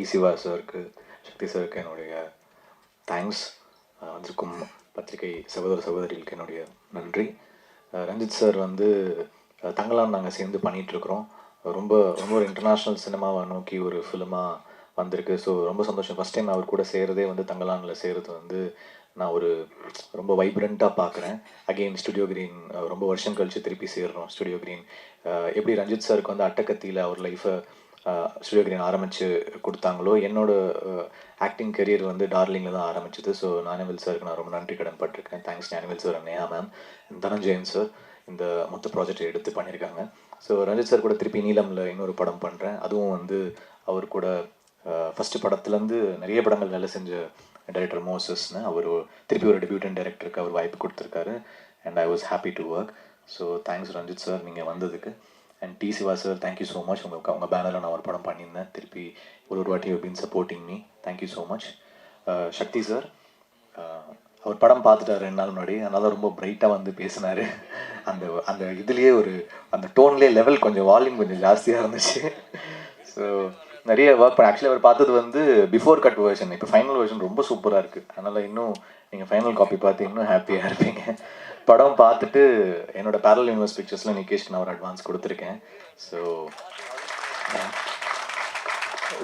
D Siva சாருக்கு சக்தி சாருக்கு என்னுடைய தேங்க்ஸ் வந்திருக்கும் பத்திரிகை சகோதர சகோதரிகளுக்கு என்னுடைய நன்றி. ரஞ்சித் சார் வந்து அஹ் நாங்கள் சேர்ந்து பண்ணிகிட்ருக்குறோம் ரொம்ப ரொம்ப ஒரு இன்டர்நேஷ்னல் சினிமாவை நோக்கி ஒரு ஃபிலிமாக வந்திருக்கு. ஸோ ரொம்ப சந்தோஷம். ஃபஸ்ட் டைம் அவர் கூட சேர்றதே வந்து தங்கலானில் சேர்றது வந்து நான் ஒரு ரொம்ப வைப்ரண்ட்டாக பார்க்குறேன் அகெயின் ஸ்டுடியோ கிரீன் ரொம்ப வருஷம் கழித்து திருப்பி சேர்றோம். ஸ்டுடியோ கிரீன் எப்படி ரஞ்சித் சாருக்கு வந்து அட்டக்கத்தியில் அவர் லைஃப்பை ஸ்டுடியோ கிரீன் ஆரம்பித்து கொடுத்தாங்களோ? என்னோடய ஆக்டிங் கரியர் வந்து டார்லிங்கில் தான் ஆரம்பிச்சது. ஸோ ஞானவேல் சாருக்கு நான் ரொம்ப நன்றி கடன் பட்டிருக்கேன். Thanks Gnanavel sir Neha ma'am Dhananjayan sir இந்த மொத்த ப்ராஜெக்ட் எடுத்து பண்ணியிருக்காங்க ஸோ ரஞ்சித் சார் கூட திருப்பி நீலமில் இன்னொரு படம் பண்ணுறேன் அதுவும் வந்து அவர் கூட ஃபஸ்ட்டு படத்துலேருந்து நிறைய படங்கள் வேலை செஞ்ச டைரக்டர் மோசஸ்னு அவர் திருப்பி ஒரு டெபியூட்டன் டைரக்டருக்கு அவர் வாய்ப்பு கொடுத்துருக்காரு. And I was happy to work so thanks Ranjith sir நீங்கள் வந்ததுக்கு. And T Siva sir thank you so much உங்கள் உங்கள் பேனரில் நான் ஒரு படம் பண்ணியிருந்தேன். திருப்பி ஒரு ஒரு வாட்டி been supporting me thank you so much Shakti sir அவர் படம் பார்த்துட்டார் ரெண்டு நாள் முன்னாடி. அதனால ரொம்ப பிரைட்டாக வந்து பேசினார். அந்த அந்த இதுலேயே ஒரு அந்த டோன்லேயே லெவல் கொஞ்சம் வால்யூம் கொஞ்சம் ஜாஸ்தியாக இருந்துச்சு. ஸோ நிறைய ஒர்க் பண்ண ஆக்சுவலி அவர் பார்த்தது வந்து பிஃபோர் கட் வேர்ஷன் இப்போ ஃபைனல் வேர்ஷன் ரொம்ப சூப்பராக இருக்குது அதனால் இன்னும் நீங்கள் ஃபைனல் காப்பி பார்த்து இன்னும் ஹாப்பியாக இருப்பீங்க. படம் பார்த்துட்டு என்னோட பேரல் யூனிவர்ஸ் பிக்சர்ஸில் நிகேஷ்க்கு நான் ஒரு அட்வான்ஸ் கொடுத்துருக்கேன். ஸோ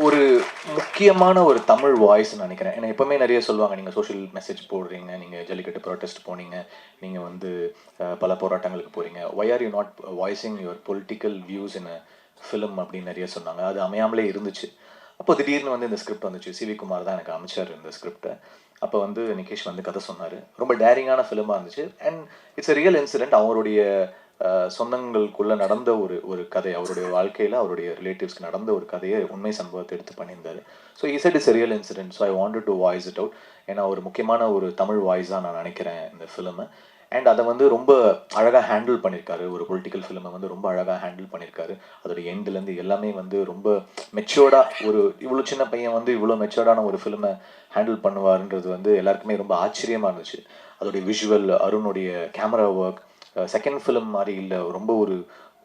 ஒரு முக்கியமான ஒரு தமிழ் வாய்ஸ்னு நினைக்கிறேன். ஏன்னா எப்போவுமே நிறைய சொல்லுவாங்க நீங்கள் சோஷியல் மெசேஜ் போடுறீங்க நீங்கள் ஜல்லிக்கட்டு ப்ரொட்டஸ்ட் போனீங்க நீங்கள் வந்து பல போராட்டங்களுக்கு போகிறீங்க why are you not voicing your political views in film அப்படின்னு நிறைய சொன்னாங்க. அது அமையாமலே இருந்துச்சு. அப்போ திடீர்னு வந்து இந்த ஸ்கிரிப்ட் வந்துச்சு. சிவி குமார் தான் எனக்கு அமைச்சார் இந்த ஸ்கிரிப்டை அப்போ வந்து நிகேஷ் வந்து கதை சொன்னார். ரொம்ப டேரிங்கான ஃபிலிமாக இருந்துச்சு. And it's a real incident அவருடைய சொந்தங்களுக்குள்ளே நடந்த ஒரு ஒரு கதை. அவருடைய வாழ்க்கையில் அவருடைய ரிலேட்டிவ்ஸ்க்கு நடந்த ஒரு கதையை உண்மை சம்பவத்தை எடுத்து பண்ணியிருந்தார். So Z is real incident so I wanted to voice it out ஏன்னா ஒரு முக்கியமான ஒரு தமிழ் வாய்ஸாக நான் நினைக்கிறேன் இந்த ஃபிலிமை அண்ட் அதை வந்து ரொம்ப அழகாக ஹேண்டில் பண்ணியிருக்காரு ஒரு பொலிட்டிக்கல் ஃபிலிமை வந்து ரொம்ப அழகாக ஹேண்டில் பண்ணியிருக்காரு அதோட எண்ட்லேருந்து எல்லாமே வந்து ரொம்ப மெச்சோர்டாக ஒரு இவ்வளோ சின்ன பையன் வந்து இவ்வளோ மெச்சோர்டான ஒரு ஃபிலிமை ஹேண்டில் பண்ணுவாருன்றது வந்து எல்லாருக்குமே ரொம்ப ஆச்சரியமாக இருந்துச்சு. அதோடைய விஷுவல் அருணுடைய கேமரா ஒர்க் செகண்ட் ஃபிலிம் மாதிரி இல்லை. ரொம்ப ஒரு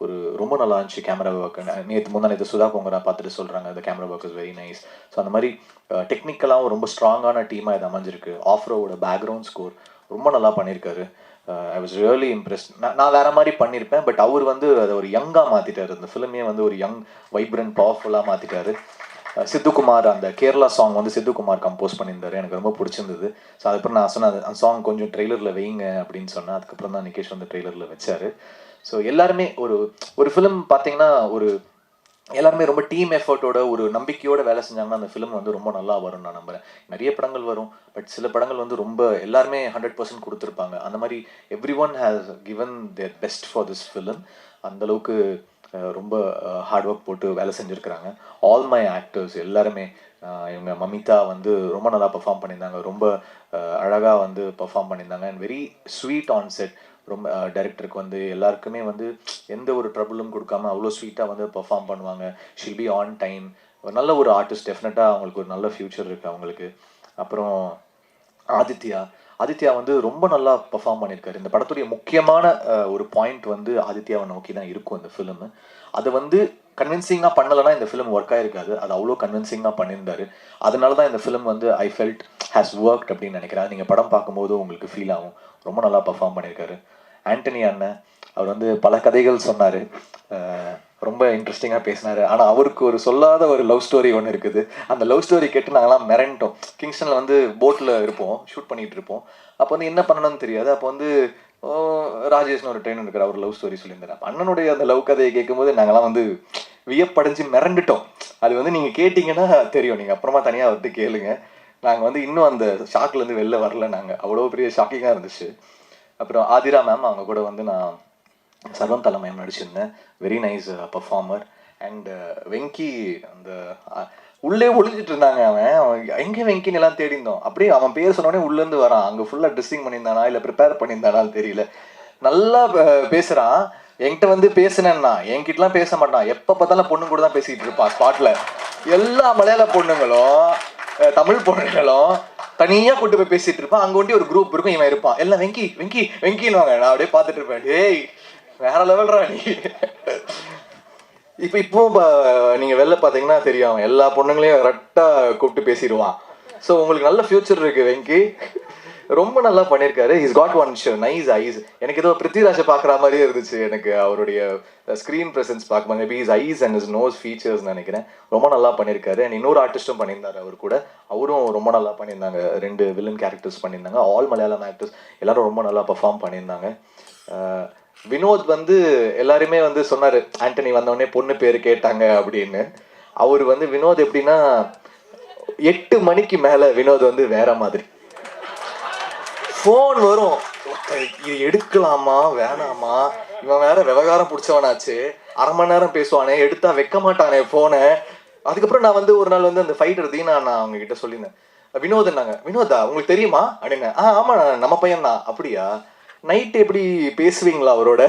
ஒரு ரொம்ப நல்லா இருந்துச்சு கேமரா ஒர்க் நேற்று முந்தா நேற்று சுதா கொங்கரா பார்த்துட்டு சொல்கிறாங்க அந்த camera work is very nice so அந்த மாதிரி டெக்னிக்கலாகவும் ரொம்ப ஸ்ட்ராங்கான டீமாக இது அமைஞ்சிருக்கு. ஆஃப்ரோவோட பேக்ரவுண்ட் ஸ்கோர் ரொம்ப நல்லா பண்ணியிருக்காரு ஐ வாஸ் ரியலி இம்ப்ரெஸ் நான் நான் வேற மாதிரி பண்ணியிருப்பேன் பட் அவர் வந்து அதை ஒரு யங்காக மாற்றிட்டாரு இந்த ஃபிலிமே வந்து ஒரு யங் வைப்ரண்ட் பவர்ஃபுல்லாக மாற்றிட்டாரு சித்துக்குமார் அந்த கேரளா சாங் வந்து சித்துக்குமார் கம்போஸ் பண்ணியிருந்தாரு. எனக்கு ரொம்ப பிடிச்சிருந்தது. ஸோ அதுக்கப்புறம் நான் சொன்னேன் அந்த சாங் கொஞ்சம் ட்ரெய்லரில் வைங்க அப்படின்னு சொன்னேன். அதுக்கப்புறம் தான் நிகேஷ் வந்து ட்ரெய்லரில் வச்சாரு. ஸோ எல்லாருமே ஒரு ஒரு ஃபிலிம் பார்த்தீங்கன்னா ஒரு எல்லாருமே ரொம்ப டீம் எஃபர்ட்டோட ஒரு நம்பிக்கையோட வேலை செஞ்சாங்கன்னா அந்த ஃபிலிம் வந்து ரொம்ப நல்லா வரும் நான் நம்புறேன். நிறைய படங்கள் வரும். பட் சில படங்கள் வந்து ரொம்ப எல்லாருமே ஹண்ட்ரட் பர்சன்ட் கொடுத்துருப்பாங்க. அந்த மாதிரி every one has given their best for this film அந்த அளவுக்கு ரொம்ப ஹார்ட் ஒர்க் போட்டு வேலை செஞ்சுருக்கிறாங்க. ஆல் மை ஆக்டர்ஸ் எல்லாருமே இவங்க மமிதா வந்து ரொம்ப நல்லா பர்ஃபார்ம் பண்ணியிருந்தாங்க. ரொம்ப அழகாக வந்து பெர்ஃபார்ம் பண்ணியிருந்தாங்க. And very sweet on set ரொம்ப டைரக்டருக்கு வந்து எல்லாருக்குமே வந்து எந்த ஒரு ட்ரபிளும் கொடுக்காம அவ்வளோ ஸ்வீட்டாக வந்து பெர்ஃபார்ம் பண்ணுவாங்க. ஷில் பி ஆன் டைம் ஒரு நல்ல ஒரு ஆர்டிஸ்ட் டெஃபினட்டாக அவங்களுக்கு ஒரு நல்ல ஃப்யூச்சர் இருக்குது அவங்களுக்கு. அப்புறம் ஆதித்யா. ஆதித்யா வந்து ரொம்ப நல்லா பெர்ஃபார்ம் பண்ணியிருக்காரு இந்த படத்துடைய முக்கியமான ஒரு பாயிண்ட் வந்து ஆதித்யாவை நோக்கி தான் இருக்கும் இந்த ஃபிலிம் அது வந்து கன்வின்சிங்காக பண்ணலைன்னா இந்த ஃபிலிம் ஒர்க் ஆகிருக்காது அது அவ்வளோ கன்வின்சிங்காக பண்ணியிருந்தாரு. அதனால தான் இந்த ஃபிலிம் வந்து ஐ ஃபெல்ட் ஹேஸ் ஒர்க் அப்படின்னு நினைக்கிறேன். நீங்கள் படம் பார்க்கும்போது உங்களுக்கு ஃபீல் ஆகும். ரொம்ப நல்லா பெர்ஃபார்ம் பண்ணியிருக்காரு. ஆண்டனி அண்ணன் அவர் வந்து பல கதைகள் சொன்னார். ரொம்ப இன்ட்ரெஸ்டிங்காக பேசினார். ஆனால் அவருக்கு ஒரு சொல்லாத ஒரு லவ் ஸ்டோரி ஒன்று இருக்குது. அந்த லவ் ஸ்டோரி கேட்டு நாங்களாம் மிரண்டோம். கிங்ஸ்டனில் வந்து போட்டில் இருப்போம் ஷூட் பண்ணிகிட்டு இருப்போம். அப்போ வந்து என்ன பண்ணணும்னு தெரியாது. அப்போ வந்து ராஜேஷ்னு ஒரு ட்ரெயின் இருக்கிற அவர் லவ் ஸ்டோரி சொல்லியிருந்தார். அண்ணனுடைய அந்த லவ் கதையை கேட்கும்போது நாங்களாம் வந்து வியப்படைஞ்சு மிரண்டுட்டோம். அது வந்து நீங்கள் கேட்டிங்கன்னா தெரியும். நீங்கள் அப்புறமா தனியாக வந்து கேளுங்க. நாங்கள் வந்து இன்னும் அந்த ஷாக்லேருந்து வெளில வரல நாங்கள் அவ்வளோ பெரிய ஷாக்கிங்காக இருந்துச்சு. அப்புறம் ஆதிரா மேம் அவங்க கூட வந்து நான் Sarvam Thaalamayam நடிச்சிருந்தேன். Very nice performer and Venky அந்த உள்ளே ஒளிஞ்சிட்டு இருந்தாங்க அவன். அவன் எங்கே வெங்கின்னு எல்லாம் தேடி இருந்தோம் அப்படியே அவன் பேர் சொன்னோடனே உள்ளேருந்து வரான். அங்கே ஃபுல்லாக ட்ரெஸ்ஸிங் பண்ணியிருந்தானா இல்லை ப்ரிப்பேர் பண்ணியிருந்தானான்னு தெரியல. நல்லா பேசுகிறான் என்கிட்ட வந்து பேசினேன்னா என்கிட்டலாம் பேச மாட்டான். எப்போ பார்த்தாலும் பொண்ணு கூட தான் பேசிகிட்டு இருப்பான் ஸ்பாட்டில் எல்லா மலையாள பொண்ணுங்களும் தமிழ் பொண்ணுகளும் தனியாக கூட்டு போய் பேசிட்டு இருப்பான் அங்கே ஒண்டி ஒரு குரூப் இருக்கும் இவன் இருப்பான். எல்லாம் வெங்கி வெங்கி வெங்கின்னு வாங்க. நான் அப்படியே பார்த்துட்டு இருப்பேன். டேய் வேற லெவல்ரா நீ. இப்போ இப்போ ப- வெளில பார்த்தீங்கன்னா தெரியும் எல்லா பொண்ணுங்களையும் கரெக்டாக கூப்பிட்டு பேசிடுவான். ஸோ உங்களுக்கு நல்ல ஃபியூச்சர் இருக்குது வெங்கி. ரொம்ப நல்லா பண்ணியிருக்காரு is got one show nice eyes எனக்கு ஏதோ பிருத்திராஜை பார்க்குற மாதிரியே இருந்துச்சு. எனக்கு அவருடைய uh, ஸ்க்ரீன் ப்ரெசன்ஸ் பார்க்கும்போது maybe is eyes and is nose features நினைக்கிறேன். ரொம்ப நல்லா பண்ணியிருக்காரு அண்ட் இன்னொரு ஆர்டிஸ்ட்டும் பண்ணியிருந்தாரு அவர் கூட. அவரும் ரொம்ப நல்லா பண்ணியிருந்தாங்க. ரெண்டு வில்லன் கேரக்டர்ஸ் பண்ணியிருந்தாங்க. ஆல் மலையாளம் ஆக்டர்ஸ் எல்லாரும் ரொம்ப நல்லா பர்ஃபார்ம் பண்ணியிருந்தாங்க. Uh, வினோத் வந்து எல்லாருமே வந்து சொன்னார் ஆண்டனி வந்தவொடனே பொண்ணு பேர் கேட்டாங்க அப்படின்னு. அவர் வந்து வினோத் எப்படின்னா எட்டு மணிக்கு மேலே வினோத் வந்து வேற மாதிரி. ஃபோன் வரும். இது எடுக்கலாமா? வேணாமா? இவன் வேற விவகாரம் பிடிச்சவனாச்சு. அரை மணி நேரம் பேசுவானே. எடுத்தா வைக்க மாட்டானே ஃபோனை அதுக்கப்புறம் நான் வந்து ஒரு நாள் வந்து அந்த ஃபைட் தீனா நான் அவங்க கிட்ட சொல்லியிருந்தேன் வினோத்னாங்க வினோதா உங்களுக்கு தெரியுமா? அப்படின்னு. ஆ ஆமா நம்ம பையன் தான். அப்படியா? நைட் எப்படி பேசுவீங்களா அவரோட?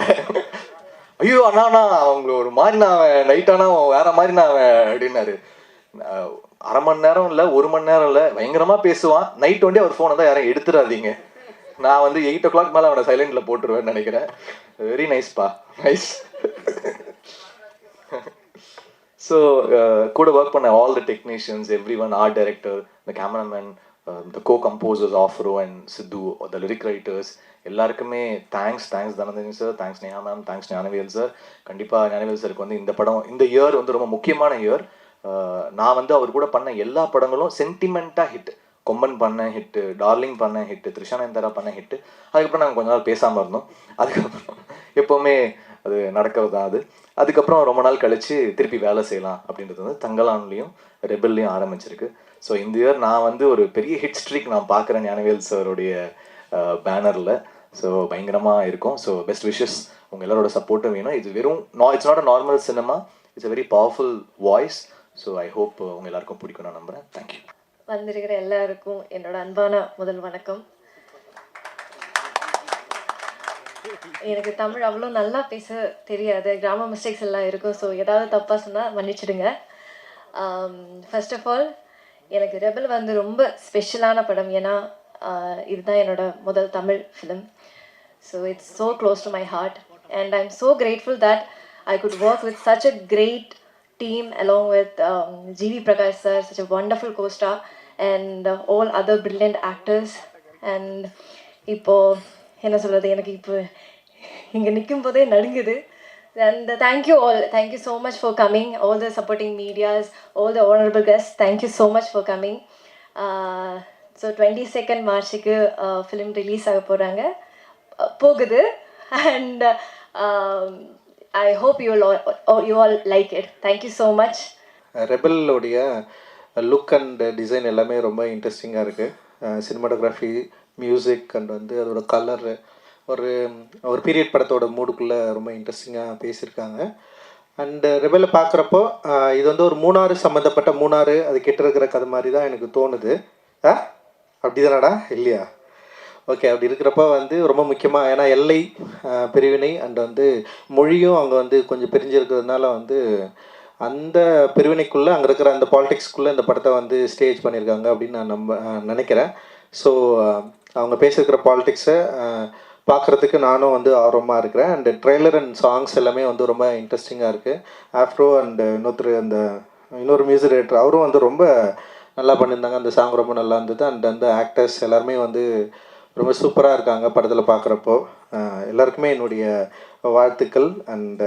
ஐயோ அண்ணா அண்ணா அவங்க ஒரு மாதிரி நான் நைட் ஆனா வேற மாதிரி நான் அவன் அப்படின்னாரு. அரை மணி நேரம் இல்லை ஒரு மணி நேரம் இல்லை பயங்கரமா பேசுவான். நைட் வண்டி அவர் ஃபோனை தான் யாரும் எடுத்துடாதீங்க. நான் வந்து எயிட் ஓ கிளாக் மேலே அவனை சைலண்டில் போட்டுருவேன்னு நினைக்கிறேன். வெரி நைஸ்ப்பா நைஸ் ஸோ கூட ஒர்க் பண்ண all the technicians every one art director the cameraman the co composers Afro and Sidhu the lyric writers எல்லாருக்குமே thanks thanks தனந்தனி sir thanks Neha ma'am thanks Gnanavel sir கண்டிப்பாக ஞானவேல் சாருக்கு வந்து இந்த படம் இந்த இயர் வந்து ரொம்ப முக்கியமான இயர் uh, நான் வந்து அவர் கூட பண்ண எல்லா படங்களும் சென்டிமெண்ட்டாக ஹிட் கொம்பன் பண்ண ஹிட்டு டார்லிங் பண்ண ஹிட்டு த்ரிஷானந்தரா பண்ண ஹிட்டு அதுக்கப்புறம் நாங்கள் கொஞ்ச நாள் பேசாமல் இருந்தோம். அதுக்கப்புறம் எப்போவுமே அது நடக்கிறது தான் அது. அதுக்கப்புறம் ரொம்ப நாள் கழித்து திருப்பி வேலை செய்யலாம் அப்படின்றது வந்து தங்கலான்லேயும் ரெபல்லையும் ஆரம்பிச்சிருக்கு. ஸோ இந்த இயர் நான் வந்து ஒரு பெரிய ஹிட் ஸ்ட்ரீக் நான் பார்க்குறேன் ஞானவேல் சாருடைய பேனரில் ஸோ பயங்கரமாக இருக்கும். ஸோ பெஸ்ட் விஷஸ் உங்கள் எல்லாரோட சப்போர்ட்டும் வேணும். இது வெறும் நா it's not a normal cinema it's a very powerful voice so I hope உங்கள் எல்லாருக்கும் பிடிக்கும் நான் நம்புகிறேன் தேங்க்யூ வந்திருக்கிற எல்லாருக்கும் என்னோட அன்பான முதல் வணக்கம். எனக்கு தமிழ் அவ்வளோ நல்லா பேச தெரியாது. கிராம மிஸ்டேக்ஸ் எல்லாம் இருக்கும். ஸோ ஏதாவது தப்பாக சொன்னால் மன்னிச்சிடுங்க. ஃபர்ஸ்ட் ஆஃப் ஆல் எனக்கு ரெபல் வந்து ரொம்ப ஸ்பெஷலான படம். ஏன்னா இதுதான் என்னோட முதல் Tamil film so it's so close to my heart and I am so grateful that I could work with such a great team along with um, GV Prakash sir, such a wonderful co-star and uh, all other brilliant actors and இப்போ என்ன சொல்கிறது எனக்கு இப்போ இங்கே நிற்கும் போதே நடுங்குது and thank you all thank you so much for coming all the supporting medias all the honourable guest thank you so much for coming so twenty second மார்ச்சுக்கு film release ஆக போகிறாங்க போகுது and I hope you all you all like it thank you so much ரெபலோடைய look and design எல்லாமே ரொம்ப இன்ட்ரெஸ்டிங்காக இருக்குது cinematography music and வந்து அதோட colour ஒரு ஒரு பீரியட் படத்தோட மூடுக்குள்ளே ரொம்ப இன்ட்ரெஸ்டிங்காக பேசியிருக்காங்க. Uh, அண்டு ரெபலை பார்க்குறப்போ uh, இது வந்து ஒரு மூணாறு சம்மந்தப்பட்ட மூணாறு அது கிட்ட இருக்கிற கதை மாதிரி தான் எனக்கு தோணுது. ஆ? அப்படிதானடா? இல்லையா? ஓகே அப்படி இருக்கிறப்ப வந்து ரொம்ப முக்கியமாக ஏன்னா எல்லை பிரிவினை அண்ட் வந்து மொழியும் அங்கே வந்து கொஞ்சம் பிரிஞ்சிருக்கிறதுனால வந்து அந்த பிரிவினைக்குள்ளே அங்கே இருக்கிற அந்த பாலிடிக்ஸ்க்குள்ளே இந்த படத்தை வந்து ஸ்டேஜ் பண்ணியிருக்காங்க அப்படின்னு நான் நம்ப நினைக்கிறேன். ஸோ அவங்க பேசியிருக்கிற பாலிடிக்ஸை பார்க்குறதுக்கு நானும் வந்து ஆர்வமாக இருக்கிறேன். அண்ட் ட்ரெய்லர் அண்ட் சாங்ஸ் எல்லாமே வந்து ரொம்ப இன்ட்ரெஸ்டிங்காக இருக்குது ஆஃப்ரோ அண்ட் இன்னொருத்தர் அந்த இன்னொரு மியூசிக் டைரக்டர் அவரும் வந்து ரொம்ப நல்லா பண்ணியிருந்தாங்க. அந்த சாங் ரொம்ப நல்லா இருந்தது. அண்ட் அந்த ஆக்டர்ஸ் எல்லாருமே வந்து ரொம்ப சூப்பராக இருக்காங்க படத்தில் பார்க்குறப்போ எல்லாருக்குமே என்னுடைய வாழ்த்துக்கள் அண்ட்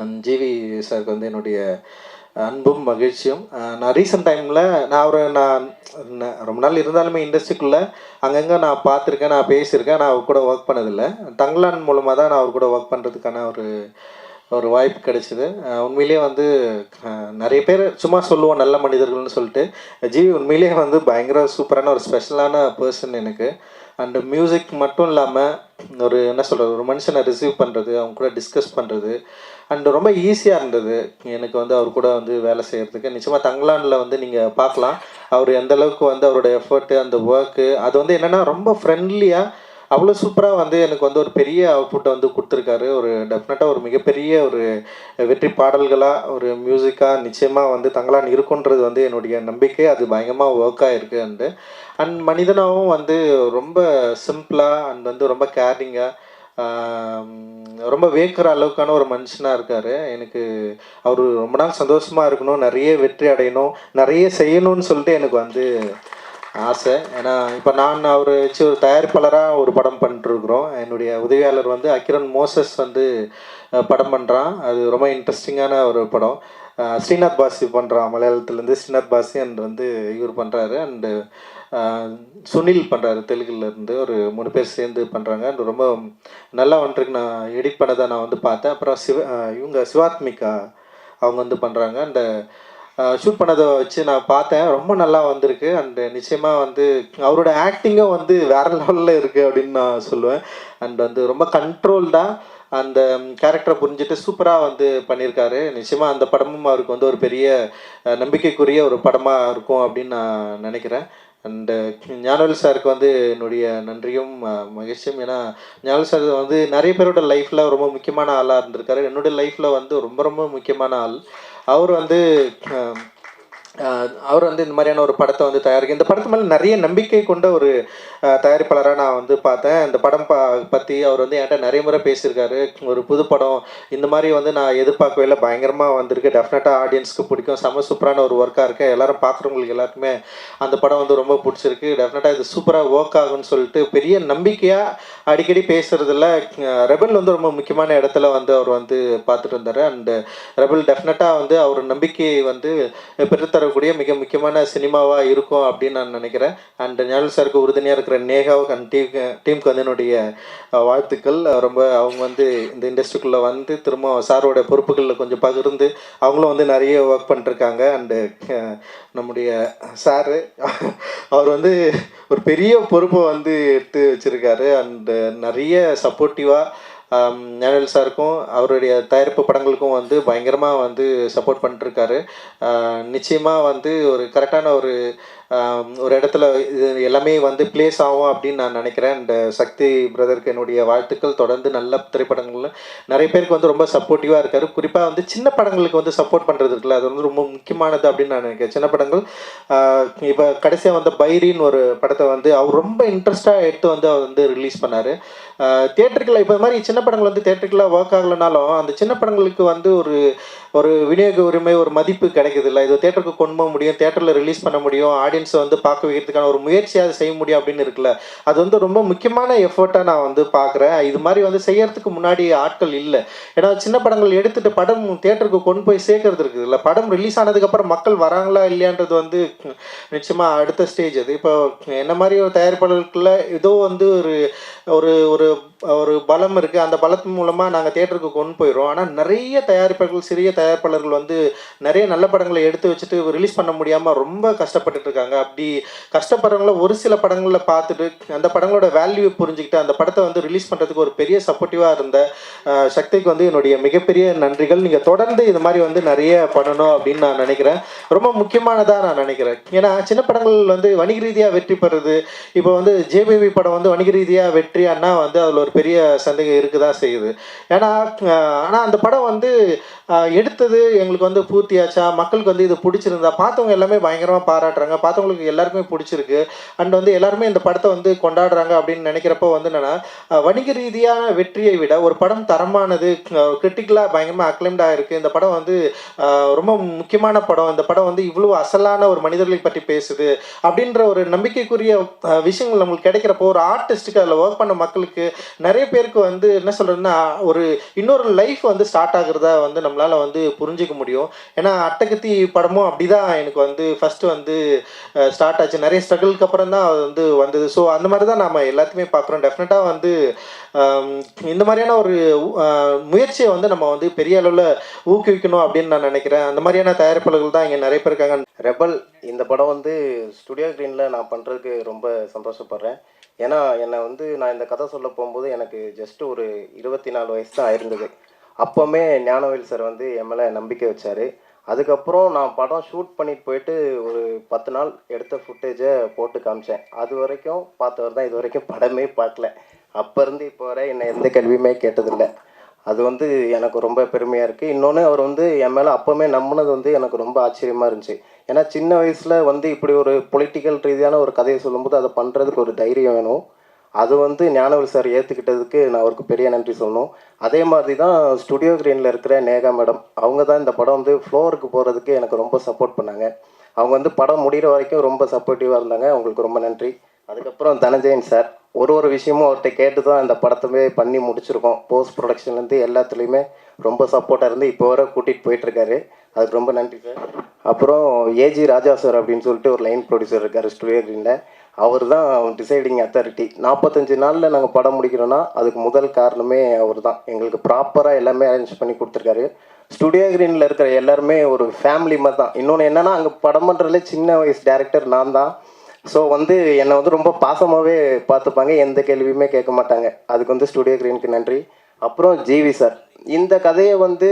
um, ஜிவி சாருக்கு வந்து என்னுடைய அன்பும் மகிழ்ச்சியும். நான் ரீசெண்ட் டைமில் நான் அவரை நான் நான் ரொம்ப நாள் இருந்தாலுமே இண்டஸ்ட்ரிக்குள்ளே அங்கங்கே நான் பார்த்துருக்கேன் நான் பேசியிருக்கேன் நான் அவர் கூட ஒர்க் பண்ணதில்லை. தங்கலான் மூலமாக தான் நான் அவர் கூட ஒர்க் பண்ணுறதுக்கான ஒரு ஒரு வாய்ப்பு கிடைச்சிது. உண்மையிலேயே வந்து நிறைய பேர் சும்மா சொல்லுவோம் நல்ல மனிதர்கள்னு சொல்லிட்டு. ஜிவி உண்மையிலேயே வந்து பயங்கர சூப்பரான ஒரு ஸ்பெஷலான பர்சன் எனக்கு. அண்டு மியூசிக் மட்டும் இல்லாமல் ஒரு என்ன சொல்கிறது ஒரு மனுஷனை ரிசீவ் பண்ணுறது அவங்க கூட டிஸ்கஸ் பண்ணுறது அண்டு ரொம்ப ஈஸியாக இருந்தது. எனக்கு வந்து அவர் கூட வந்து வேலை செய்கிறதுக்கு நிச்சயமாக தங்கலாண்டில் வந்து நீங்கள் பார்க்கலாம். அவர் எந்த அளவுக்கு வந்து அவரோட எஃபர்ட்டு அந்த ஒர்க்கு அது வந்து என்னென்னா ரொம்ப ஃப்ரெண்ட்லியாக அவ்வளோ சூப்பராக வந்து எனக்கு வந்து ஒரு பெரிய அவுட்புட்டை வந்து கொடுத்துருக்காரு. ஒரு டெஃபினட்டாக ஒரு மிகப்பெரிய ஒரு வெற்றி பாடல்களாக ஒரு மியூசிக்காக நிச்சயமாக வந்து தங்களான் இருக்குன்றது வந்து என்னுடைய நம்பிக்கை. அது பயங்கரமாக ஒர்க் ஆகிருக்கு அண்டு அண்ட் மனிதனாகவும் வந்து ரொம்ப சிம்பிளாக அண்ட் வந்து ரொம்ப கேரிங்காக ரொம்ப வேக்கிற அளவுக்கான ஒரு மனுஷனாக இருக்கார். எனக்கு அவர் ரொம்ப நாள் சந்தோஷமாக இருக்கணும் நிறைய வெற்றி அடையணும் நிறைய செய்யணும்னு சொல்லிட்டு எனக்கு வந்து ஆசை. ஏன்னா இப்போ நான் அவர் வச்சு ஒரு தயாரிப்பாளராக ஒரு படம் பண்ணிட்டுருக்குறோம். என்னுடைய உதவியாளர் வந்து அக்கிரன் மோசஸ் வந்து படம் பண்ணுறான் அது ரொம்ப இன்ட்ரெஸ்டிங்கான ஒரு படம். ஸ்ரீநாத் பாசி பண்ணுறான் மலையாளத்துலேருந்து ஸ்ரீநாத் பாசி அண்ட் வந்து இவர் பண்ணுறாரு அண்டு சுனில் பண்ணுறாரு தெலுங்குலேருந்து. ஒரு மூணு பேர் சேர்ந்து பண்ணுறாங்க அண்ட் ரொம்ப நல்லா வந்துருக்கு. நான் எடிட் பண்ணதை நான் வந்து பார்த்தேன். அப்புறம் சிவ இவங்க சிவாத்மிகா அவங்க வந்து பண்ணுறாங்க அந்த ஷூட் பண்ணதை வச்சு நான் பார்த்தேன். ரொம்ப நல்லா வந்திருக்கு. அண்ட் நிச்சயமாக வந்து அவரோட ஆக்டிங்கும் வந்து வேற லெவலில் இருக்குது அப்படின்னு நான் சொல்லுவேன். அண்ட் வந்து ரொம்ப கண்ட்ரோல்டாக அந்த கேரக்டரை புரிஞ்சுட்டு சூப்பராக வந்து பண்ணியிருக்காரு. நிச்சயமாக அந்த படமும் அவருக்கு வந்து ஒரு பெரிய நம்பிக்கைக்குரிய ஒரு படமாக இருக்கும் அப்படின்னு நான் நினைக்கிறேன். அண்டு ஞானவேல் சாருக்கு வந்து என்னுடைய நன்றியும் மகிழ்ச்சியும். ஏன்னா ஞானவேல் சார் வந்து நிறைய பேரோட லைஃப்பில் ரொம்ப முக்கியமான ஆளாக இருந்திருக்காரு. என்னுடைய லைஃப்பில் வந்து ரொம்ப ரொம்ப முக்கியமான ஆள். அவர் வந்து அஹ், அஹ், அவர் வந்து இந்த மாதிரியான ஒரு படத்தை வந்து தயாரிக்க இந்த படத்து மேலே நிறைய நம்பிக்கை கொண்ட ஒரு தயாரிப்பாளராக நான் வந்து பார்த்தேன். இந்த படம் பா பற்றி அவர் வந்து என்கிட்ட நிறைய முறை பேசியிருக்காரு. ஒரு புது படம். இந்த மாதிரி வந்து நான் எதிர்பார்க்கவே இல்லை. பயங்கரமாக வந்திருக்கு. டெஃபினட்டாக ஆடியன்ஸ்க்கு பிடிக்கும். செம சூப்பரான ஒரு ஒர்க்காக இருக்கு. எல்லாரும் பார்க்குறவங்களுக்கு எல்லாருக்குமே அந்த படம் வந்து ரொம்ப பிடிச்சிருக்கு. டெஃபினட்டாக இது சூப்பராக ஒர்க் ஆகும்னு சொல்லிட்டு பெரிய நம்பிக்கையாக அடிக்கடி பேசுறதுல ரெபல் வந்து ரொம்ப முக்கியமான இடத்துல வந்து அவர் வந்து பார்த்துட்டு இருந்தார். அண்டு ரெபல் டெஃபினட்டாக வந்து அவர் நம்பிக்கையை வந்து தரக்கூடிய மிக முக்கியமான சினிமாவாக இருக்கும் அப்படின்னு நான் நினைக்கிறேன். அண்ட் ஞானல் சாருக்கு உறுதுணையாக இருக்கிற நேகாவுக்கு அண்ட் டீம் டீமுக்கு வந்து என்னுடைய வாழ்த்துக்கள். ரொம்ப அவங்க வந்து இந்த இண்டஸ்ட்ரிக்குள்ளே வந்து திரும்ப சாரோட பொறுப்புகளில் கொஞ்சம் பகிர்ந்து அவங்களும் வந்து நிறைய ஒர்க் பண்ணிட்டுருக்காங்க. அண்டு நம்முடைய சாரு அவர் வந்து ஒரு பெரிய பொறுப்பை வந்து எடுத்து வச்சுருக்காரு. அண்டு நிறைய சப்போர்ட்டிவாக ஞானவேல் சாருக்கும் அவருடைய தயாரிப்பு படங்களுக்கும் வந்து பயங்கரமாக வந்து சப்போர்ட் பண்ணிட்டுருக்காரு நிச்சயமாக வந்து ஒரு கரெக்டான ஒரு ஒரு இடத்துல இது எல்லாமே வந்து ப்ளேஸ் ஆகும் அப்படின்னு நான் நினைக்கிறேன். அண்ட் சக்தி பிரதருக்கு என்னுடைய வாழ்த்துக்கள். தொடர்ந்து நல்ல திரைப்படங்கள்ல நிறைய பேருக்கு வந்து ரொம்ப சப்போர்ட்டிவாக இருக்காரு. குறிப்பாக வந்து சின்ன படங்களுக்கு வந்து சப்போர்ட் பண்ணுறது இருக்குல்ல அது வந்து ரொம்ப முக்கியமானது அப்படின்னு நான் நினைக்கிறேன். சின்ன படங்கள் இப்போ கடைசியாக வந்த பைரின்னு ஒரு படத்தை வந்து அவர் ரொம்ப இன்ட்ரெஸ்டாக எடுத்து வந்து அவர் வந்து ரிலீஸ் பண்ணார். தேட்டருக்கில் இப்போ மாதிரி சின்ன படங்கள் வந்து தேட்டருக்குலாம் ஒர்க் ஆகலைனாலும் அந்த சின்ன படங்களுக்கு வந்து ஒரு ஒரு விநியோக உரிமை ஒரு மதிப்பு கிடைக்குது இல்லை இது தேட்டருக்கு கொண்டு போக முடியும் தேட்டரில் ரிலீஸ் பண்ண முடியும் ஆடியன்ஸ் வந்து பார்க்க வைக்கிறதுக்கான ஒரு முயற்சியாக அதை செய்ய முடியும் அப்படின்னு இருக்குல்ல. அது வந்து ரொம்ப முக்கியமான எஃபர்ட்டாக நான் வந்து பார்க்குறேன். இது மாதிரி வந்து செய்யறதுக்கு முன்னாடி ஆட்கள் இல்லை. ஏன்னா சின்ன படங்கள் எடுத்துட்டு படம் தேட்டருக்கு கொண்டு போய் சேர்க்கறது இருக்குது இல்லை. படம் ரிலீஸ் ஆனதுக்கப்புறம் மக்கள் வராங்களா இல்லையான்றது வந்து நிச்சயமாக அடுத்த ஸ்டேஜ் அது. இப்போ என்ன மாதிரி ஒரு தயாரிப்பாளர்களுக்குள்ள ஏதோ வந்து ஒரு ஒரு ஒரு ஒரு பலம் இருக்குது அந்த பலத்தின் மூலமாக நாங்கள் தேட்டருக்கு கொண்டு போயிடும் ஆனால் நிறைய தயாரிப்பாளர்கள் சிறிய தயாரிப்பாளர்கள் வந்து நிறைய நல்ல படங்களை எடுத்து வச்சுட்டு ரிலீஸ் பண்ண முடியாமல் ரொம்ப கஷ்டப்பட்டுட்டு இருக்காங்க. அப்படி கஷ்டப்படுறவங்கள ஒரு சில படங்களில் பார்த்துட்டு அந்த படங்களோட வேல்யூ புரிஞ்சுக்கிட்டு அந்த படத்தை வந்து ரிலீஸ் பண்ணுறதுக்கு ஒரு பெரிய சப்போர்ட்டிவாக இருந்த சக்திக்கு வந்து என்னுடைய மிகப்பெரிய நன்றிகள். நீங்கள் தொடர்ந்து இது மாதிரி வந்து நிறைய பண்ணணும் அப்படின்னு நான் நினைக்கிறேன். ரொம்ப முக்கியமானதாக நான் நினைக்கிறேன். ஏன்னா சின்ன படங்கள் வந்து வணிக ரீதியாக வெற்றி பெறுது. இப்போ வந்து ஜேபிபி படம் வந்து வணிக ரீதியாக வெற்றியானா வந்து அதில் ஒரு பெரிய சந்தேகம் இருக்குதா தான் செய்யுது. ஏன்னா ஆனால் அந்த படம் வந்து எடுத்தது எங்களுக்கு வந்து பூர்த்தியாச்சா? மக்களுக்கு வந்து இது பிடிச்சிருந்தா? பார்த்தவங்க எல்லாமே பயங்கரமாக பாராட்டுறாங்க. பார்த்தவங்களுக்கு எல்லாருக்குமே பிடிச்சிருக்கு. அண்ட் வந்து எல்லாருமே இந்த படத்தை வந்து கொண்டாடுறாங்க அப்படின்னு நினைக்கிறப்போ வந்து என்னென்னா வணிக ரீதியான வெற்றியை விட ஒரு படம் தரமானது கிரிட்டிக்கலாக பயங்கரமாக அக்ளைம்டாக இருக்குது இந்த படம் வந்து ரொம்ப முக்கியமான படம். இந்த படம் வந்து இவ்வளோ அசலான ஒரு மனிதர்களை பற்றி பேசுது அப்படின்ற ஒரு நம்பிக்கைக்குரிய விஷயங்கள் நம்மளுக்கு கிடைக்கிறப்போ ஒரு ஆர்டிஸ்ட்டுக்கு அதில் ஒர்க் பண்ண மக்களுக்கு நிறைய பேருக்கு வந்து என்ன சொல்கிறதுன்னா ஒரு இன்னொரு லைஃப் வந்து ஸ்டார்ட் ஆகுறதா வந்து நம்மளால் வந்து புரிஞ்சிக்க முடியும். ஏன்னா அட்டகத்தி படமும் அப்படிதான் எனக்கு வந்து ஃபஸ்ட்டு வந்து ஸ்டார்ட் ஆச்சு. நிறைய ஸ்ட்ரகிளுக்கு அப்புறம் தான் அது வந்து வந்தது. ஸோ அந்த மாதிரி தான் நம்ம எல்லாத்தையுமே பார்க்குறோம். டெஃபினட்டாக வந்து இந்த மாதிரியான ஒரு முயற்சியை வந்து நம்ம வந்து பெரிய அளவில் ஊக்குவிக்கணும் அப்படின்னு நான் நினைக்கிறேன். அந்த மாதிரியான தயாரிப்பாளர்கள் தான் இங்கே நிறைய பேர் இருக்காங்க. ரெபல் இந்த படம் வந்து ஸ்டுடியோ க்ரீனில் நான் பண்ணுறதுக்கு ரொம்ப சந்தோஷப்படுறேன். ஏன்னா என்னை வந்து நான் இந்த கதை சொல்ல போகும்போது எனக்கு ஜஸ்ட் ஒரு இருபத்தி நாலு வயசு தான் ஆயிருந்தது. அப்போவுமே ஞானவேல் சார் வந்து என் மேலே நம்பிக்கை வச்சார். அதுக்கப்புறம் நான் படம் ஷூட் பண்ணிட்டு போயிட்டு ஒரு பத்து நாள் எடுத்த ஃபுட்டேஜை போட்டு காமிச்சேன். அது வரைக்கும் பார்த்தவர் தான் இது வரைக்கும் படமே பார்க்கல. அப்போ இருந்து இப்போ வரை என்னை எந்த கேள்வியுமே கேட்டதில்லை. அது வந்து எனக்கு ரொம்ப பெருமையாக இருக்குது இன்னொன்று அவர் வந்து என் மேலே அப்போவுமே நம்பினது வந்து எனக்கு ரொம்ப ஆச்சரியமாக இருந்துச்சு. ஏன்னா சின்ன வயசில் வந்து இப்படி ஒரு பொலிட்டிக்கல் ரீதியான ஒரு கதையை சொல்லும்போது அதை பண்ணுறதுக்கு ஒரு தைரியம் வேணும். அது வந்து ஞானவர் சார் ஏற்றுக்கிட்டதுக்கு நான் அவருக்கு பெரிய நன்றி சொல்லணும். அதே மாதிரி தான் ஸ்டுடியோ கிரீனில் இருக்கிற நேகா மேடம் அவங்க தான் இந்த படம் வந்து ஃப்ளோருக்கு போகிறதுக்கு எனக்கு ரொம்ப சப்போர்ட் பண்ணாங்க. அவங்க வந்து படம் முடிகிற வரைக்கும் ரொம்ப சப்போர்ட்டிவாக இருந்தாங்க. அவங்களுக்கு ரொம்ப நன்றி. அதுக்கப்புறம் தனஞ்சயன் சார் ஒரு ஒரு விஷயமும் அவர்கிட்ட கேட்டு தான் இந்த படத்தவே பண்ணி முடிச்சிருக்கோம். போஸ்ட் ப்ரொடக்ஷன்லேருந்து எல்லாத்துலேயுமே ரொம்ப சப்போர்ட்டாக இருந்து இப்போ வர கூட்டிகிட்டு போயிட்டுருக்காரு அதுக்கு ரொம்ப நன்றி சார். அப்புறம் ஏஜி ராஜா சார் அப்படின்னு சொல்லிட்டு ஒரு லைன் ப்ரொடியூசர் இருக்கார் ஸ்டுடியோ க்ரீனில் அவர் தான் டிசைடிங் அத்தாரிட்டி நாற்பத்தஞ்சு நாளில் நாங்கள் படம் முடிக்கிறோன்னா அதுக்கு முதல் காரணமே அவர் தான் எங்களுக்கு ப்ராப்பராக எல்லாமே அரேஞ்ச் பண்ணி கொடுத்துருக்காரு. ஸ்டுடியோ க்ரீனில் இருக்கிற எல்லாருமே ஒரு ஃபேமிலி மாதிரி தான் இன்னொன்று என்னென்னா அங்கே படம் பண்ணுறதுல சின்ன வயசு டேரக்டர் நான் தான் ஸோ வந்து என்னை வந்து ரொம்ப பாசமாகவே பார்த்துப்பாங்க. எந்த கேள்வியுமே கேட்க மாட்டாங்க. அதுக்கு வந்து ஸ்டுடியோ கிரீனுக்கு நன்றி. அப்புறம் ஜிவி சார். இந்த கதையை வந்து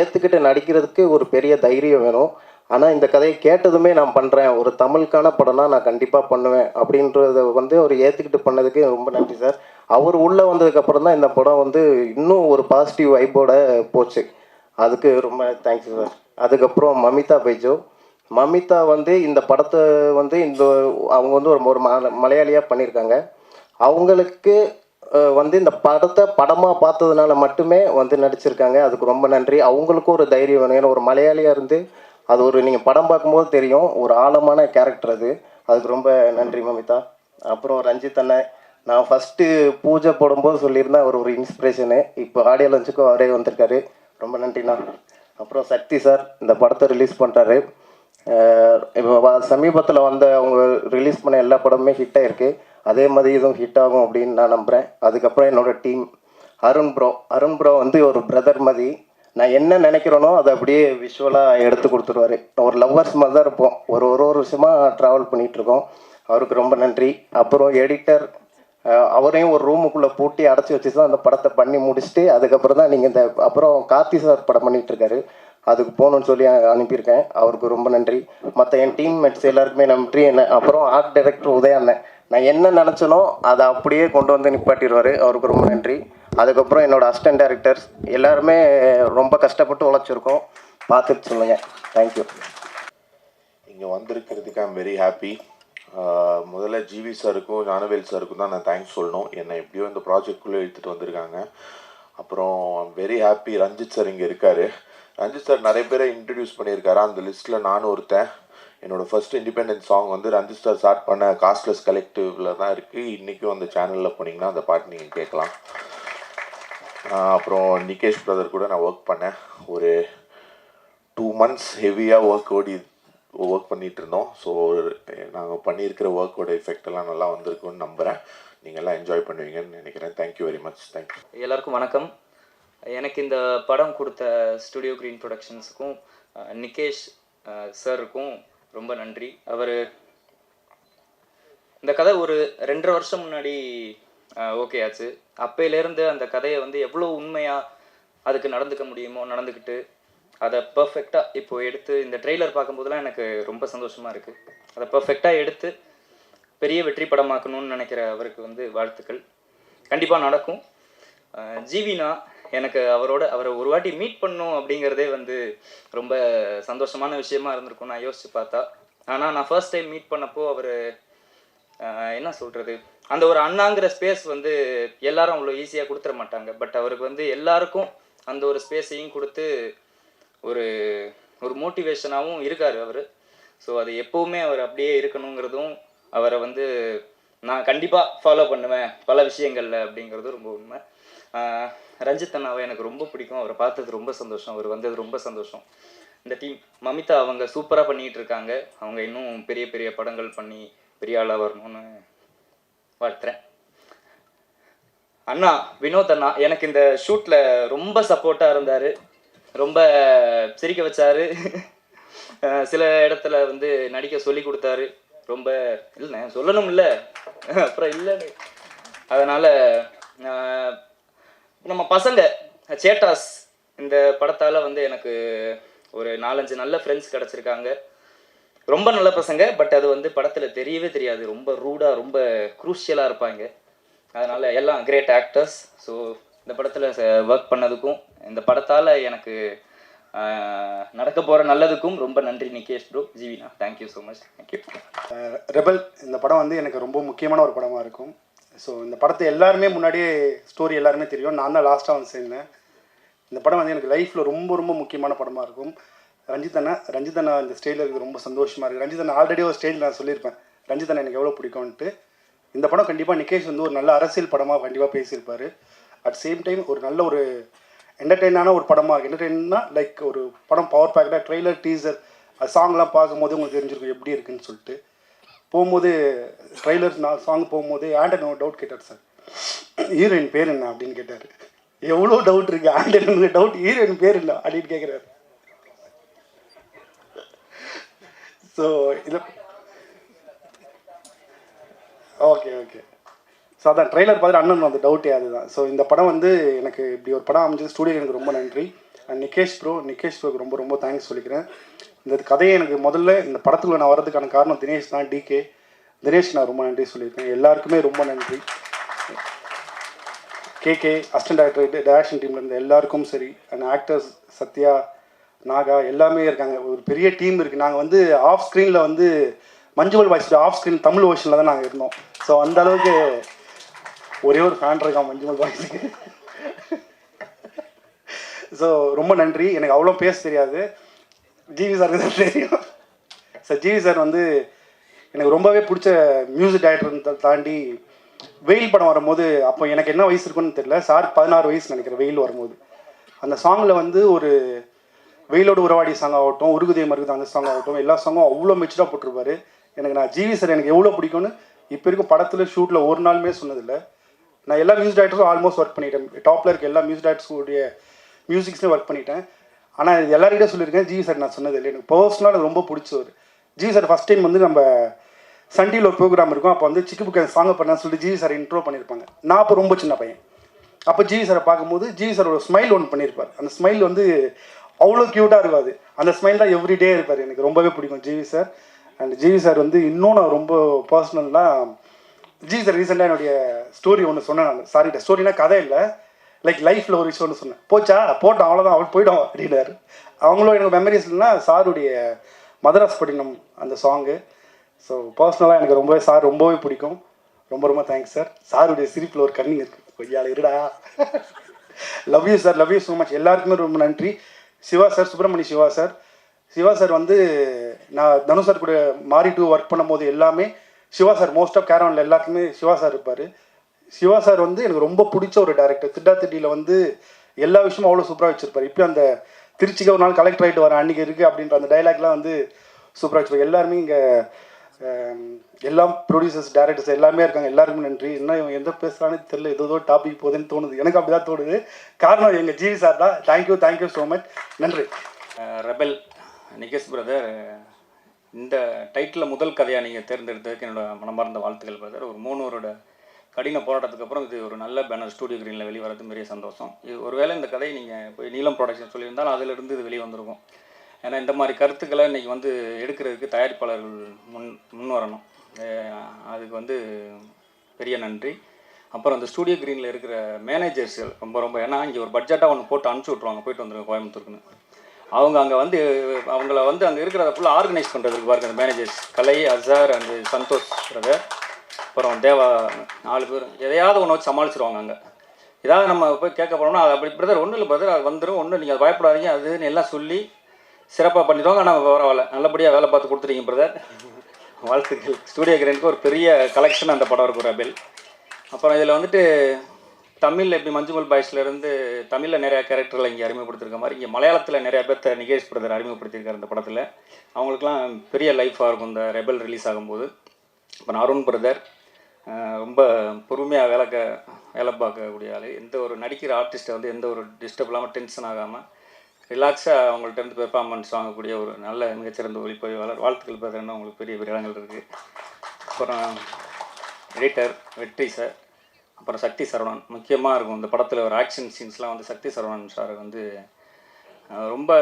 ஏற்றுக்கிட்டு நடிக்கிறதுக்கு ஒரு பெரிய தைரியம் வேணும். ஆனால் இந்த கதையை கேட்டதுமே நான் பண்ணுறேன் ஒரு தமிழுக்கான படம்னா நான் கண்டிப்பாக பண்ணுவேன் அப்படின்றத வந்து அவர் ஏற்றுக்கிட்டு பண்ணதுக்கு ரொம்ப நன்றி சார். அவர் உள்ளே வந்ததுக்கப்புறம் தான் இந்த படம் வந்து இன்னும் ஒரு பாசிட்டிவ் வைப்போட போச்சு. அதுக்கு ரொம்ப தேங்க்ஸ் சார். அதுக்கப்புறம் மமிதா பைஜோ மமிதா வந்து இந்த படத்தை வந்து இந்த அவங்க வந்து ஒரு ஒரு மல மலையாளியாக பண்ணியிருக்காங்க. அவங்களுக்கு வந்து இந்த படத்தை படமாக பார்த்ததுனால மட்டுமே வந்து நடிச்சிருக்காங்க. அதுக்கு ரொம்ப நன்றி. அவங்களுக்கும் ஒரு தைரியம் வேணும். ஏன்னா ஒரு மலையாளியாக இருந்து அது ஒரு நீங்கள் படம் பார்க்கும்போது தெரியும். ஒரு ஆழமான கேரக்டர் அது. அதுக்கு ரொம்ப நன்றி மமிதா. அப்புறம் ரஞ்சித் அண்ணன். நான் ஃபஸ்ட்டு பூஜை போடும்போது சொல்லியிருந்தேன். அவர் ஒரு இன்ஸ்பிரேஷனு இப்போ ஆடியோ லஞ்சுக்கும் அவரே வந்திருக்காரு. ரொம்ப நன்றிண்ணா. அப்புறம் சக்தி சார் இந்த படத்தை ரிலீஸ் பண்ணுறாரு இப்போ சமீபத்தில் வந்த அவங்க ரிலீஸ் பண்ண எல்லா படமுமே ஹிட் ஆயிருக்கு. அதே மாதிரி இதுவும் ஹிட் ஆகும் அப்படின்னு நான் நம்புகிறேன் அதுக்கப்புறம் என்னோடய team Arun bro Arun bro வந்து ஒரு பிரதர் மாதிரி. நான் என்ன நினைக்கிறேனோ அதை அப்படியே விஷுவலாக எடுத்து கொடுத்துருவாரு. ஒரு லவ்வர்ஸ் மாதிரி தான் இருப்போம். ஒரு ஒரு ஒரு விஷயமாக ட்ராவல் பண்ணிகிட்ருக்கோம் அவருக்கு ரொம்ப நன்றி. அப்புறம் எடிட்டர் அவரையும் ஒரு ரூமுக்குள்ளே பூட்டி அடைச்சி வச்சு தான் அந்த படத்தை பண்ணி முடிச்சுட்டு அதுக்கப்புறம் தான் நீங்கள் இந்த அப்புறம் கார்த்தி சார் படம் பண்ணிகிட்ருக்காரு இருக்காரு. அதுக்கு போகணுன்னு சொல்லி அனுப்பியிருக்கேன். அவருக்கு ரொம்ப நன்றி. மற்ற என் டீம்மேட்ஸ் எல்லாருக்குமே நன்றி. என்ன அப்புறம் ஆர்ட் டைரக்டர் உதயாண்ணன் நான் என்ன நினச்சனோ அதை அப்படியே கொண்டு வந்து நிப்பாட்டிடுவார். அவருக்கு ரொம்ப நன்றி. அதுக்கப்புறம் என்னோட அசிஸ்டன்ட் டேரக்டர்ஸ் எல்லாருமே ரொம்ப கஷ்டப்பட்டு உழைச்சிருக்கோம். பார்த்துட்டு சொல்லுங்கள் தேங்க்யூ இங்கே வந்திருக்கிறதுக்கு ஐம் வெரி ஹாப்பி முதல்ல ஜிவி சாருக்கும் ஞானவேல் சாருக்கும் தான் நான் தேங்க்ஸ் சொல்லணும். என்னை எப்படியோ இந்த ப்ராஜெக்ட்குள்ளே இழுத்துட்டு வந்திருக்காங்க. அப்புறம் வெரி ஹாப்பி ரஞ்சித் சார் இங்கே இருக்கார். ரஞ்சித் சார் நிறைய பேரை இன்ட்ரடியூஸ் பண்ணியிருக்காரு. அந்த லிஸ்ட்டில் நானும் ஒருத்தன். என்னோட ஃபர்ஸ்ட் இண்டிபெண்டன்ஸ் சாங் வந்து ரஞ்சித் சார் ஸ்டார்ட் பண்ண காஸ்ட்லெஸ் கலெக்டிவில் தான் இருக்குது இன்றைக்கும் அந்த சேனலில் போனீங்கன்னா அந்த பாட்டு நீங்கள் கேட்கலாம். அப்புறம் நிகேஷ் பிரதர் கூட நான் ஒர்க் பண்ணேன். ஒரு டூ மந்த்ஸ் ஹெவியாக ஒர்க் ஓடி ஒர்க் பண்ணிகிட்டு இருந்தோம் ஸோ நாங்கள் பண்ணியிருக்கிற ஒர்க்கோட எஃபெக்ட் எல்லாம் நல்லா வந்திருக்குன்னு நம்புகிறேன் நீங்கள் எல்லாம் என்ஜாய் பண்ணுவீங்கன்னு நினைக்கிறேன். தேங்க்யூ வெரி மச் தேங்க்யூ எல்லாருக்கும் வணக்கம். எனக்கு இந்த படம் கொடுத்த ஸ்டுடியோ கிரீன் ப்ரொடக்ஷன்ஸுக்கும் நிகேஷ் சருக்கும் சாருக்கும் ரொம்ப நன்றி. அவர் இந்த கதை ஒரு ரெண்டரை வருஷம் முன்னாடி ஓகே ஆச்சு. அப்பையிலேருந்து அந்த கதையை வந்து எவ்வளோ உண்மையாக அதுக்கு நடந்துக்க முடியுமோ நடந்துக்கிட்டு அதை பர்ஃபெக்டாக இப்போ எடுத்து இந்த ட்ரெய்லர் பார்க்கும்போதெல்லாம் எனக்கு ரொம்ப சந்தோஷமாக இருக்குது அதை பர்ஃபெக்டாக எடுத்து பெரிய வெற்றி படமாக்கணும்னு நினைக்கிற அவருக்கு வந்து வாழ்த்துக்கள். கண்டிப்பாக நடக்கும். ஜீவினா எனக்கு அவரோட அவரை ஒரு வாட்டி மீட் பண்ணும் அப்படிங்கிறதே வந்து ரொம்ப சந்தோஷமான விஷயமா இருந்திருக்கும் நான் யோசிச்சு பார்த்தா. ஆனால் நான் ஃபர்ஸ்ட் டைம் மீட் பண்ணப்போ அவர் என்ன சொல்கிறது அந்த ஒரு அண்ணாங்கிற ஸ்பேஸ் வந்து எல்லாரும் அவ்வளோ ஈஸியாக கொடுத்துட மாட்டாங்க. பட் அவருக்கு வந்து எல்லாருக்கும் அந்த ஒரு ஸ்பேஸையும் கொடுத்து ஒரு ஒரு மோட்டிவேஷனாகவும் இருக்கார் அவர். ஸோ அது எப்போவுமே அவர் அப்படியே இருக்கணுங்கிறதும் அவரை வந்து நான் கண்டிப்பாக ஃபாலோ பண்ணுவேன் பல விஷயங்களில் அப்படிங்கிறது ரொம்ப உண்மை. ரஞ்சித் அண்ணாவை எனக்கு ரொம்ப பிடிக்கும். அவரை பார்த்தது ரொம்ப சந்தோஷம். அவர் வந்தது ரொம்ப சந்தோஷம். இந்த டீம் மமிதா அவங்க சூப்பராக பண்ணிகிட்டு இருக்காங்க. அவங்க இன்னும் பெரிய பெரிய படங்கள் பண்ணி பெரிய ஆளாக வரணும்னு வாழ்த்துறேன். அண்ணா வினோத் அண்ணா எனக்கு இந்த ஷூட்டில் ரொம்ப சப்போர்ட்டாக இருந்தார். ரொம்ப சிரிக்க வச்சாரு. சில இடத்துல வந்து நடிக்க சொல்லி கொடுத்தாரு. ரொம்ப இல்லை சொல்லணும் இல்லை அப்புறம் இல்லைன்னு. அதனால் நம்ம பசங்க சேட்டாஸ் இந்த படத்தால் வந்து எனக்கு ஒரு நாலஞ்சு நல்ல ஃப்ரெண்ட்ஸ் கிடச்சிருக்காங்க. ரொம்ப நல்ல பசங்க பட் அது வந்து படத்தில் தெரியவே தெரியாது. ரொம்ப ரூடாக ரொம்ப குரூஷியலாக இருப்பாங்க. அதனால் எல்லாம் கிரேட் ஆக்டர்ஸ் ஸோ இந்த படத்தில் ஒர்க் பண்ணதுக்கும் இந்த படத்தால் எனக்கு நடக்க போகிற நல்லதுக்கும் ரொம்ப நன்றி Nikesh bro ஜீவினா thank you so much thank you Rebel இந்த படம் வந்து எனக்கு ரொம்ப முக்கியமான ஒரு படமாக இருக்கும். ஸோ இந்த படத்தை எல்லாருமே முன்னாடியே ஸ்டோரி எல்லாருமே தெரியும். நான் தான் லாஸ்ட்டாக வந்து சேர்ந்தேன். இந்த படம் வந்து எனக்கு லைஃப்பில் ரொம்ப ரொம்ப முக்கியமான படமாக இருக்கும். ரஞ்சித் அண்ணா இந்த ஸ்டேஜில் இருக்குது ரொம்ப சந்தோஷமாக இருக்குது ரஞ்சித் ஆல்ரெடி ஒரு ஸ்டேஜில் நான் சொல்லியிருப்பேன். ரஞ்சித் அண்ணா எனக்கு எவ்வளோ பிடிக்கும்ன்ட்டு. இந்த படம் கண்டிப்பாக நிகேஷ் வந்து ஒரு நல்ல அரசியல் படமாக கண்டிப்பாக பேசியிருப்பார். அட் சேம் டைம் ஒரு நல்ல ஒரு என்டர்டெயினான ஒரு படமாக என்டர்டெயின்னா லைக் ஒரு படம் பவர் பேக்கடாக ட்ரெய்லர் டீசர் அது சாங்லாம் பார்க்கும்போது உங்களுக்கு தெரிஞ்சிருக்கும் எப்படி இருக்குன்னு சொல்லிட்டு. போகும்போது ட்ரெய்லர் நான் சாங் போகும்போது ஆண்டன் டவுட் கேட்டார் சார் ஹீரோயின் பேர் என்ன அப்படின்னு கேட்டார். எவ்வளோ டவுட் இருக்கு? ஆண்டன் டவுட் ஹீரோயின் பேர் இல்லை அப்படின்னு கேட்குறாரு. ஸோ இதை ஓகே ஓகே ஸோ அதான் ட்ரெய்லர் பார்த்துட்டு அண்ணன் அந்த டவுட்டே அதுதான். ஸோ இந்த படம் வந்து எனக்கு இப்படி ஒரு படம் அமைஞ்சது. ஸ்டூடியோ எனக்கு ரொம்ப நன்றி. அண்ட் நிகேஷ் ப்ரோ நிகேஷ் ப்ரோக்கு ரொம்ப ரொம்ப தேங்க்ஸ் சொல்லிக்கிறேன். இந்த கதையை எனக்கு முதல்ல இந்த படத்துக்குள்ள நான் வரதுக்கான காரணம் தினேஷ் தான் டிகே தினேஷ் நான் ரொம்ப நன்றி சொல்லியிருக்கேன். எல்லாருக்குமே ரொம்ப நன்றி. கேகே அசிஸ்டன்ட் டைரக்டர் டேரக்ஷன் டீமில் இருந்த எல்லாருக்கும் சரி. அண்ட் ஆக்டர்ஸ் சத்யா நாகா எல்லாமே இருக்காங்க. ஒரு பெரிய டீம் இருக்குது நாங்கள் வந்து ஆஃப் ஸ்க்ரீனில் வந்து மஞ்சுவல் வாய்ஸ் ஆஃப் ஸ்க்ரீன் தமிழ் ஓஷனில் தான் நாங்கள் இருந்தோம். ஸோ அந்த அளவுக்கு ஒரே ஒரு ஃபேன் இருக்கான் மஞ்சுமல் பாய்ஸுக்கு. ஸோ ரொம்ப நன்றி. எனக்கு அவ்வளோ பேச தெரியாது. ஜிவி சாருக்கு தான் தெரியும். சார் ஜிவி சார் வந்து எனக்கு ரொம்பவே பிடிச்ச மியூசிக் டைரக்டர் தாண்டி வெயில் படம் வரும்போது அப்போ எனக்கு என்ன வயசு இருக்குன்னு தெரியல. சார் பதினாறு வயசு நினைக்கிறேன் வெயில் வரும்போது. அந்த சாங்கில் வந்து ஒரு வெயிலோடு உறவாடி சாங் ஆகட்டும் உருகுதே மருகுது அந்த சாங் ஆகட்டும் எல்லா சாங்கும் அவ்வளோ மெச்சூராக போட்டிருப்பாரு. எனக்கு நான் ஜிவி சார் எனக்கு எவ்வளோ பிடிக்கும்னு இப்போ இருக்கும் படத்தில் ஷூட்டில் ஒரு நாளுமே சொன்னதில்லை. நான் எல்லா மியூசிக் டைரக்டரும் ஆல்மோஸ்ட் ஒர்க் பண்ணிட்டேன். டாப்பில் இருக்க எல்லா மியூசிக் டைரக்டர்ஸுடைய மியூசிக்ஸ்லேயும் ஒர்க் பண்ணிட்டேன். ஆனால் இது எல்லாருக்கிட்டே சொல்லியிருக்கேன் ஜி சார் நான் சொன்னது இல்லை. எனக்கு பர்சனலாக எனக்கு ரொம்ப பிடிச்சவர் ஜி சார் ஃபஸ்ட் டைம் வந்து நம்ம சன் டிவியில் ஒரு ப்ரோக்ராம் இருக்கும். அப்போ வந்து சிக்கு புக்கு சாங் பண்ணான்னு சொல்லிட்டு ஜி சார் இன்ட்ரோ பண்ணியிருப்பாங்க. நான் அப்போ ரொம்ப சின்ன பையன். அப்போ ஜி சாரை பார்க்கும்போது ஜி சாரோட ஸ்மைல் ஒன்று பண்ணியிருப்பார். அந்த ஸ்மைல் வந்து அவ்வளோ க்யூட்டாக இருக்காது அந்த ஸ்மைல் தான் எவ்ரிடே இருப்பார். எனக்கு ரொம்பவே பிடிக்கும் GV sir and GV sir வந்து இன்னும் நான் ரொம்ப பர்சனலாக ஜி சார் ரீசெண்டாக என்னுடைய ஸ்டோரி ஒன்று சொன்னேன் நான். சாரிட்ட ஸ்டோரினா கதை இல்லை. லைக் லைஃப்பில் ஒரு விஷயம் ஒன்று சொன்னேன். போச்சா? போட்டோம். அவ்வளோதான் அவள் போயிடும். அப்படின்னாரு. அவங்களும் எனக்கு மெமரிஸ்னா சாருடைய மதராஸ் படினம் அந்த சாங்கு ஸோ பர்சனலாக எனக்கு ரொம்பவே சார் ரொம்பவே பிடிக்கும். ரொம்ப ரொம்ப தேங்க்ஸ் சார் சாருடைய சிரிப்பில் ஒரு கண்ணிங் இருக்குது கொய்யால் இருடா. Love you sir love you so much எல்லாருக்குமே ரொம்ப நன்றி. Siva sir Subramani Siva sir Siva sir வந்து நான் தனு சார் கூட மாறி டூ ஒர்க் பண்ணும்போது எல்லாமே சிவா சார் மோஸ்ட் ஆஃப் கேரவனில் எல்லாத்துக்குமே சிவா சார் இருப்பார். சிவா சார் வந்து எனக்கு ரொம்ப பிடிச்ச ஒரு டேரக்டர் திட்டா திட்டியில் வந்து எல்லா விஷயமும் அவ்வளோ சூப்பராக வச்சுருப்பார். இப்போ அந்த திருச்சிக்கு ஒரு நாள் கலெக்டர் ஆகிட்டு வரேன் அன்றைக்கி இருக்குது அப்படின்ற அந்த டைலாக்லாம் வந்து சூப்பராக வச்சுருப்பார். எல்லாருமே இங்கே எல்லா ப்ரொடியூசர்ஸ் டேரக்டர்ஸ் எல்லாமே இருக்காங்க. எல்லாருக்கும் நன்றி. என்ன இவன் எந்த பேசுகிறானே தெரியல. ஏதோ டாபிக் போகுதுன்னு தோணுது. எனக்கு அப்படி தான் தோணுது. காரணம் எங்கள் ஜிவி சார் தான். Thank you thank you so much நன்றி. ரெபல் நிகேஷ் பிரதர் இந்த டைட்டில் முதல் கதையாக நீங்கள் தேர்ந்தெடுத்ததுக்கு என்னோடய மனமார்ந்த வாழ்த்துக்கள் பிரதர் ஒரு மூணு வருட கடின போராட்டத்துக்கு அப்புறம் இது ஒரு நல்ல பேனர் ஸ்டூடியோ கிரீனில் வெளிவரது பெரிய சந்தோஷம். இது ஒருவேளை இந்த கதையை நீங்கள் போய் நீலம் ப்ரொடக்ஷன் சொல்லியிருந்தாலும் அதிலிருந்து இது வெளியே வந்திருக்கும். ஏன்னா இந்த மாதிரி கருத்துக்களை இன்றைக்கி வந்து எடுக்கிறதுக்கு தயாரிப்பாளர்கள் முன் முன் வரணும் அதுக்கு வந்து பெரிய நன்றி. அப்புறம் அந்த ஸ்டூடியோ கிரீனில் இருக்கிற மேனேஜர்ஸ் ரொம்ப ரொம்ப ஏன்னா இங்கே ஒரு பட்ஜெட்டாக ஒன்று போட்டு அனுப்பிச்சி விட்ருவாங்க போயிட்டு வந்துருங்க கோயம்புத்தூருக்குன்னு. அவங்க அங்கே வந்து அவங்கள வந்து அங்கே இருக்கிறத ஃபுல்லாக ஆர்கனைஸ் பண்ணுறதுக்கு பாருங்க அந்த managers Kalai Azhar and Santhosh brother அப்புறம் தேவா நாலு பேர். எதையாவது ஒன்று வச்சு சமாளிச்சிருவாங்க அங்கே. ஏதாவது நம்ம போய் கேட்க போனோம்னா அது அப்படி பிரதர் ஒன்றும் இல்லை பிரதர் அது வந்துடும் ஒன்றும் நீங்கள் பயப்படாதீங்க. அதுன்னு எல்லாம் சொல்லி சிறப்பாக பண்ணிடுவாங்க. ஆனால் பரவாயில்ல. நல்லபடியாக வேலை பார்த்து கொடுத்துட்டீங்க பிரதர் வாழ்த்துக்கள். ஸ்டூடியோ கிரேனுக்கு ஒரு பெரிய கலெக்ஷன் அந்த படம் இருக்கும் ரபேல் அப்புறம் இதில் வந்துட்டு தமிழில் எப்படி மஞ்சுமல் பாய்ஸ்லேருந்து தமிழில் நிறையா கேரக்டர்களை இங்கே அறிமுகப்படுத்திருக்க மாதிரி இங்கே மலையாளத்தில் நிறையா பேர்த்த நிகேஷ் பிரதர் அறிமுகப்படுத்தியிருக்காரு இந்த படத்தில். அவங்களுக்குலாம் பெரிய லைஃபாக இருக்கும் இந்த ரெபல் ரிலீஸ் ஆகும்போது. அப்புறம் அருண் பிரதர் ரொம்ப பொறுமையாக வேலை க வேலை பார்க்கக்கூடிய ஆள். எந்த ஒரு நடிக்கிற ஆர்டிஸ்ட்டை வந்து எந்த ஒரு டிஸ்டர்ப் இல்லாமல் டென்ஷன் ஆகாமல் ரிலாக்ஸாக அவங்கள்ட்ட இருந்து பெர்ஃபார்மன்ஸ் வாங்கக்கூடிய ஒரு நல்ல மிகச்சிறந்த ஒளிப்பதிவாளர். வாழ்த்துக்கள் பிரதர்னு அவங்களுக்கு பெரிய பெரிய இடங்கள் இருக்குது அப்புறம் எடிட்டர் வெற்றி சார் அப்புறம் சக்தி சரவணன். முக்கியமாக இருக்கும் இந்த படத்தில் ஒரு ஆக்ஷன் சீன்ஸ்லாம் வந்து சக்தி சரவணன் சார் வந்து ரொம்ப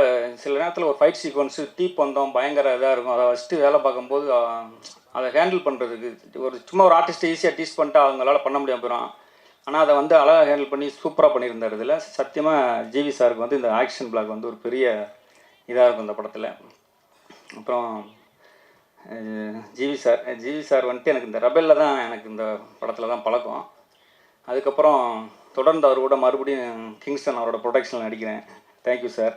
சில நேரத்தில் ஒரு ஃபைட் சீக்வன்ஸு டீப் பந்தம் பயங்கர இதாக இருக்கும். அதை ஃபஸ்ட்டு வேலை பார்க்கும்போது அதை ஹேண்டில் பண்ணுறதுக்கு ஒரு சும்மா ஒரு ஆர்டிஸ்ட்டை ஈஸியாக டீச் பண்ணிட்டு அவங்களால பண்ண முடியாமல் போயிடும் ஆனால் அதை வந்து அழகாக ஹேண்டில் பண்ணி சூப்பராக பண்ணியிருந்தார் இதில். சத்தியமாக ஜிவி சாருக்கு வந்து இந்த ஆக்ஷன் பிளாக் வந்து ஒரு பெரிய இதாக இருக்கும் இந்த படத்தில். அப்புறம் ஜிவி சார் ஜிவி சார் வந்துட்டு எனக்கு இந்த ரபெல்ல தான் எனக்கு இந்த படத்தில் தான் பழக்கம். அதுக்கப்புறம் தொடர்ந்து அவர் கூட மறுபடியும் கிங்ஸ்டன் அவரோட ப்ரொடக்ஷனில் நடிக்கிறேன். Thank you sir